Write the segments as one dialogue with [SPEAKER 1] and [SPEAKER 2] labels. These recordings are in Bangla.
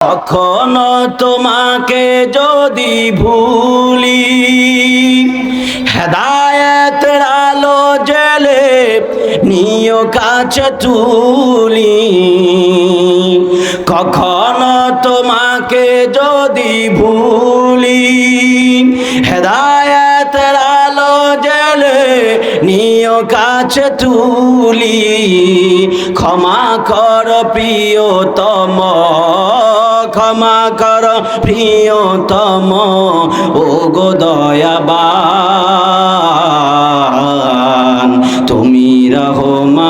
[SPEAKER 1] কখনো তোমাকে যদি ভুলি হেদায়ত আলো জেলে নিয় কাছে তুলি। কখনো তোমাকে যদি ভুলি হেদায়েত আলো জেলে নিয় কাছে তুলি। ক্ষমা কর প্রিয়তম, ক্ষমা কর প্রিয়তম ও গো দয়াবান। তুমি রহমান।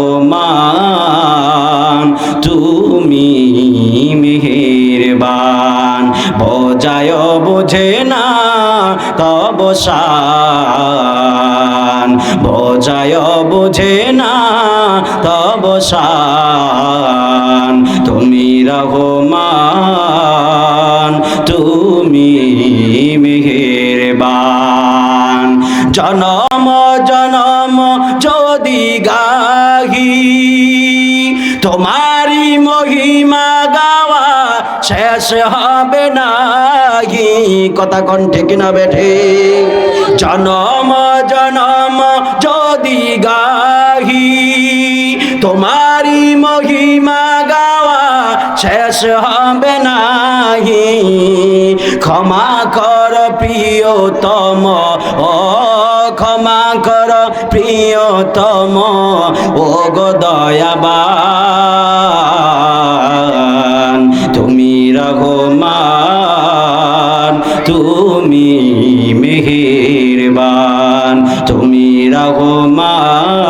[SPEAKER 1] রহমান, তুমি মেহেরবান। বজায় বোঝে না তব বজায় বোঝে না তব তুমি রহমান, তুমি মেহেরবান। জনম জনম যদি গাহি তোমারি মহিমা গাওয়া শেষ হবে নাহি। কথা কিনা বেঠে? জনম জনম যদি গাহি তোমারি মহিমা গাওয়া শেষ হবে নাহি। ক্ষমা কর প্রিয়তম, ও ক্ষমা কর প্রিয়তম। ও গো দয়াবান তুমি রঘুমান তুমি মেহেরবান তুমি রঘুমান